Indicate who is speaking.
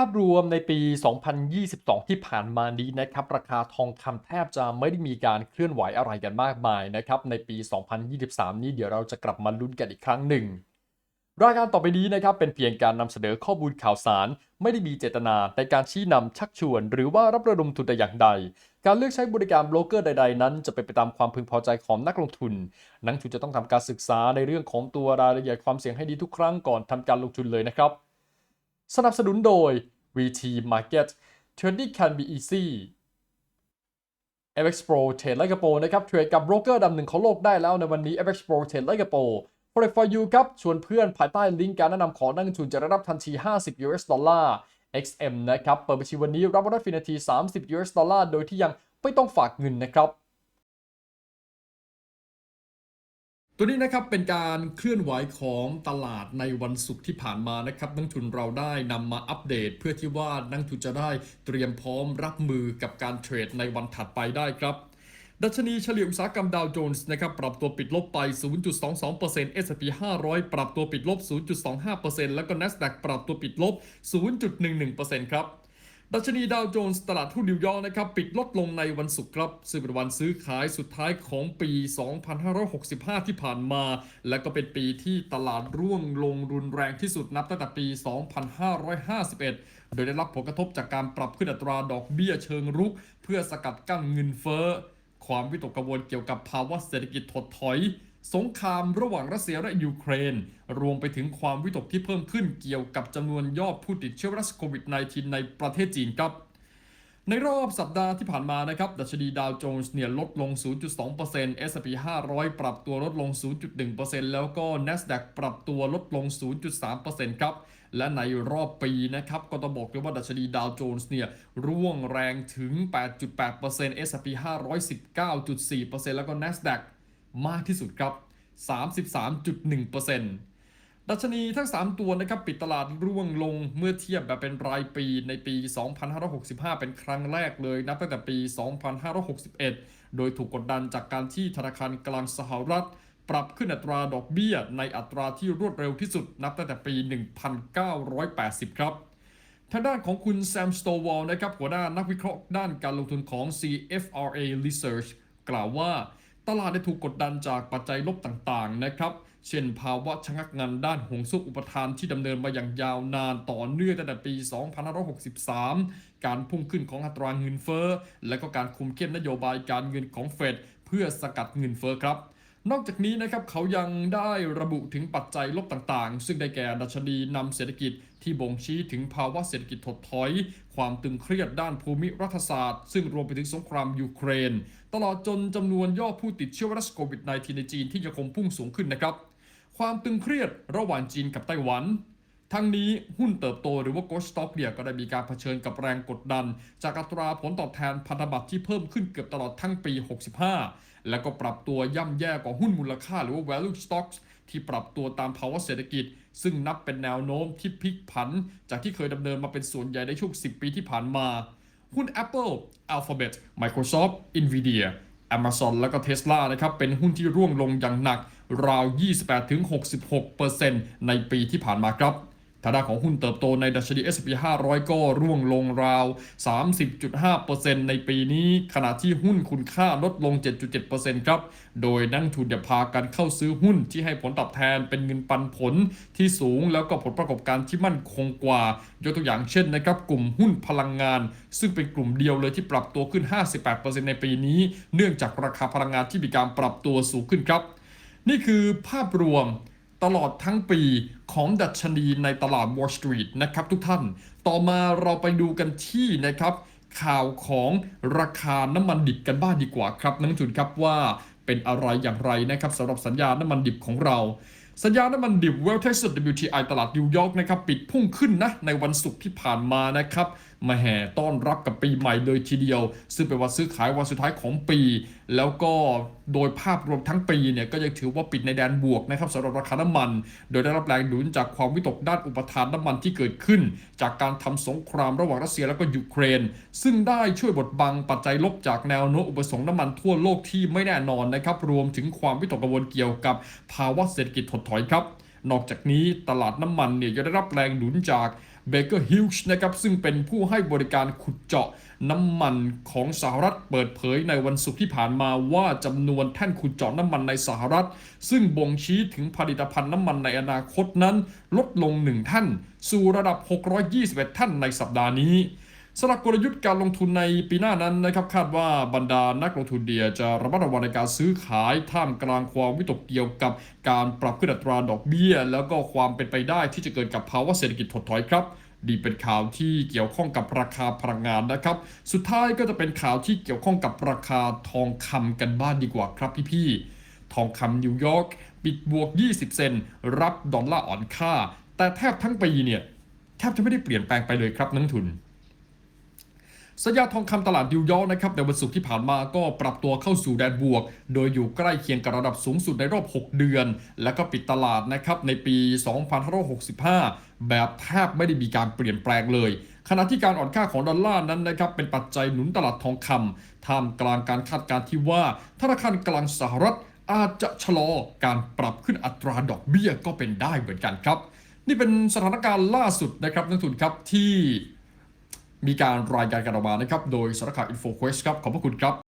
Speaker 1: าพรวมในปี 2022 ที่ผ่านมานี้นะครับราคาทองคำแทบจะไม่ได้มีการเคลื่อนไหวอะไรกันมากมายนะครับในปี 2023 นี้เดี๋ยวเราจะกลับมาลุ้นกันอีกครั้งหนึ่งรายการต่อไปนี้นะครับเป็นเพียงการนำเสนอข้อมูลข่าวสาร ไม่ได้มีเจตนาในการชี้นำชักชวน หรือว่ารับระดมทุนแต่อย่างใด การเลือกใช้บริการโบรกเกอร์ใด ๆ นั้น จะเป็นไปตามความพึงพอใจของนักลงทุน นักลงทุนจะต้องทำการศึกษาในเรื่องของตัวรายละเอียดความเสี่ยงให้ดีทุกครั้งก่อนทำการลงทุนเลยนะครับ สนับสนุนโดย VT Market Trading can be easy FX Pro เทรดไลกระโปนะครับเทรดกับโบรกเกอร์ดำหนึ่งของโลกได้แล้วในวันนี้ FX Pro เทรดไลกระโป Forex for you ครับ ชวนเพื่อนภายใต้ลิงก์การแนะนำของนักลงทุนจะได้รับทันที 50 US ดอลลาร์ XM นะครับ เปิดบัญชีวันนี้รับรับฟรีนาที 30 US ดอลลาร์ โดยที่ยังไม่ต้องฝากเงินนะครับ ตัวนี้นะครับเป็นการเคลื่อนไหวของตลาดในวันศุกร์ที่ผ่านมานะครับนักทุนเราได้นำมาอัปเดต เพื่อที่ว่านักทุนจะได้เตรียมพร้อมรับมือกับการเทรดในวันถัดไปได้ครับดัชนีเฉลี่ยอุตสาหกรรมดาวโจนส์นะครับปรับตัวปิดลบไป 0.22% S&P 500 ปรับตัวปิดลบ 0.25%แล้วก็ NASDAQ ปรับตัวปิดลบ 0.11%ครับ ดัชนีดาวโจนส์ตลาดหุ้นนิวยอร์กนะครับปิดลดลงในวันศุกร์ครับซึ่งเป็นวันซื้อขายสุดท้ายของปี 2565 ที่ผ่านมา และก็เป็นปีที่ตลาดร่วงลงรุนแรงที่สุดนับตั้งแต่ปี 2551 โดยได้รับผลกระทบจากการปรับขึ้นอัตราดอกเบี้ยเชิงรุก เพื่อสกัดกั้นเงินเฟ้อ ความวิตกกังวลเกี่ยวกับภาวะเศรษฐกิจถดถอย สงครามระหว่างรัสเซียและยูเครน รวมไปถึงความวิตกที่เพิ่มขึ้นเกี่ยวกับจำนวนยอดผู้ติดเชื้อไวรัสโควิด -19 ในประเทศจีนครับ ในรอบสัปดาห์ที่ผ่านมานะครับ ดัชนีดาวโจนส์เนี่ยลดลง 0.2% S&P 500 ปรับตัวลดลง 0.1%แล้วก็ NASDAQ ปรับตัวลดลง 0.3%ครับและในรอบปีนะครับก็ต้องบอกเลยว่าดัชนีดาวโจนส์เนี่ยร่วงแรงถึง 8.8% S&P 500 19.4%แล้วก็ NASDAQ มากที่สุดครับ 33.1%ดัชนีทั้ง 3 ตัวนะครับปิดตลาดร่วงลงเมื่อเทียบแบบเป็นรายปีในปี 2565 เป็นครั้งแรกเลยนับตั้งแต่ปี 2561 โดยถูกกดดันจากการที่ธนาคารกลางสหรัฐปรับขึ้นอัตราดอกเบี้ยในอัตราที่รวดเร็วที่สุดนับตั้งแต่ปี 1980 ครับ ทางด้านของคุณแซมสโตวอลนะครับหัวหน้านักวิเคราะห์ด้านการลงทุนของ CFRA Research กล่าวว่า ตลาดได้ถูกกดดันจากปัจจัยลบต่างๆนะครับ เช่นภาวะชะงักงันด้านหงสุกอุปทานที่ดำเนินมาอย่างยาวนานต่อเนื่องตั้งแต่ปี 2563 การพุ่งขึ้นของอัตราเงินเฟ้อ และก็การคุมเข้มนโยบายการเงินของเฟดเพื่อสกัดเงินเฟ้อครับ นอกจากนี้นะครับเขายังได้ระบุถึงปัจจัยลบต่างๆ ซึ่งได้แก่ดัชนีนำเศรษฐกิจที่บ่งชี้ถึงภาวะเศรษฐกิจถดถอย ความตึงเครียดด้านภูมิรัฐศาสตร์ ซึ่งรวมไปถึงสงครามยูเครน ตลอดจนจำนวนยอดผู้ติดเชื้อไวรัสโควิด -19 ในจีนที่ยังคงพุ่งสูงขึ้นนะครับ ความตึงเครียดระหว่างจีนกับไต้หวันทั้งนี้หุ้นเติบโตหรือว่า Growth Stock เนี่ยก็ได้มีการเผชิญกับแรงกดดัน จากอัตราผลตอบแทนพันธบัตรที่เพิ่มขึ้นเกือบตลอดทั้งปี 65 แล้วก็ปรับตัวย่ำแย่กว่าหุ้นมูลค่าหรือว่า value stocks ที่ปรับตัวตามภาวะเศรษฐกิจ ซึ่งนับเป็นแนวโน้มที่พลิกผัน จากที่เคยดำเนินมาเป็นส่วนใหญ่ในช่วง 10 ปีที่ผ่านมา หุ้น Apple Alphabet Microsoft Nvidia Amazon แล้วก็ Tesla นะครับ เป็นหุ้นที่ร่วงลงอย่างหนัก ราว 28-66%ในปีที่ผ่านมาครับ ทางด้านของหุ้นเติบโตในดัชนี S&P 500 ก็ร่วงลงราว 30.5%ในปีนี้ ขณะที่หุ้นคุณค่าลดลง 7.7%ครับ โดยนักลงทุนเดียพากันเข้าซื้อหุ้นที่ให้ผลตอบแทนเป็นเงินปันผลที่สูงแล้วก็ผลประกอบการที่มั่นคงกว่า ยกตัวอย่างเช่นนะครับกลุ่มหุ้นพลังงาน ซึ่งเป็นกลุ่มเดียวเลยที่ปรับตัวขึ้น 58%ในปีนี้ เนื่องจากราคาพลังงานที่มีการปรับตัวสูงขึ้นครับ นี่คือภาพรวม ตลอดทั้งปีของดัชนีในตลาด Wall Street นะครับทุกท่าน ต่อมาเราไปดูกันที่นะครับ ข่าวของราคาน้ำมันดิบกันบ้างดีกว่าครับนักทุนครับว่าเป็นอะไรอย่างไรนะครับสำหรับสัญญาน้ำมันดิบของเราสัญญาน้ำมันดิบ West Texas WTI ตลาดนิวยอร์กนะครับ ปิดพุ่งขึ้นนะในวันศุกร์ที่ผ่านมานะครับมาแห่ต้อนรับกับปีใหม่เลยทีเดียว ซึ่งเป็นวันซื้อขายวันสุดท้ายของปี แล้วก็โดยภาพรวมทั้งปีเนี่ยก็ยังถือว่าปิดในแดนบวกนะครับสำหรับราคาน้ำมัน โดยได้รับแรงหนุนจากความวิตกด้านอุปทานน้ำมันที่เกิดขึ้น จากการทำสงครามระหว่างรัสเซียและก็ยูเครน ซึ่งได้ช่วยบดบังปัจจัยลบจากแนวโน้มอุปสงค์น้ำมันทั่วโลกที่ไม่แน่นอนนะครับรวมถึงความวิตกกังวลเกี่ยวกับภาวะเศรษฐกิจถดถอยครับ นอกจากนี้ตลาดน้ำมันเนี่ยยังได้รับแรงหนุนจาก เบเกอร์ฮิลช์นะครับซึ่งเป็นผู้ให้บริการขุดเจาะน้ำมันของสหรัฐเปิดเผยในวันศุกร์ที่ผ่านมาว่าจำนวนแท่นขุดเจาะน้ำมันในสหรัฐ ซึ่งบ่งชี้ถึงผลิตภัณฑ์น้ำมันในอนาคตนั้น ลดลง 1 ท่าน สู่ระดับ 621 ท่านในสัปดาห์นี้ สำหรับกลยุทธ์การลงทุนในปีหน้านั้นนะครับคาดว่าบรรดานักลงทุนเดียจะระมัดระวังในการซื้อขายท่ามกลางความวิตกเกี่ยวกับการปรับขึ้นอัตราดอกเบี้ย แล้วก็ความเป็นไปได้ที่จะเกิดกับภาวะเศรษฐกิจถดถอยครับดีเป็นข่าวที่เกี่ยวข้องกับราคาพลังงานนะครับ สุดท้ายก็จะเป็นข่าวที่เกี่ยวข้องกับราคาทองคำกันบ้างดีกว่าครับพี่ๆทองคำนิวยอร์กปิดบวก 20 เซนรับดอลลาร์อ่อนค่า แต่แทบทั้งปีเนี่ยแทบจะไม่ได้เปลี่ยนแปลงไปเลยครับนักทุน สัญญาทองคำตลาดนิวยอร์กนะครับในวันศุกร์ที่ผ่านมาก็ปรับตัวเข้าสู่แดนบวก โดยอยู่ใกล้เคียงกับระดับสูงสุดในรอบ 6 เดือน แล้วก็ปิดตลาดนะครับในปี 2565 แบบแทบไม่ได้มีการเปลี่ยนแปลงเลย ขณะที่การอ่อนค่าของดอลลาร์นั้นนะครับเป็นปัจจัยหนุนตลาดทองคำท่ามกลางการคาดการณ์ที่ว่าธนาคารกลางสหรัฐอาจจะชะลอการปรับขึ้นอัตราดอกเบี้ยก็เป็นได้เหมือนกันครับ นี่เป็นสถานการณ์ล่าสุดนะครับนักทุนครับที่ มีการรายงานกันออกมานะครับ โดยสารคาอินโฟเควสครับ ขอบพระคุณครับ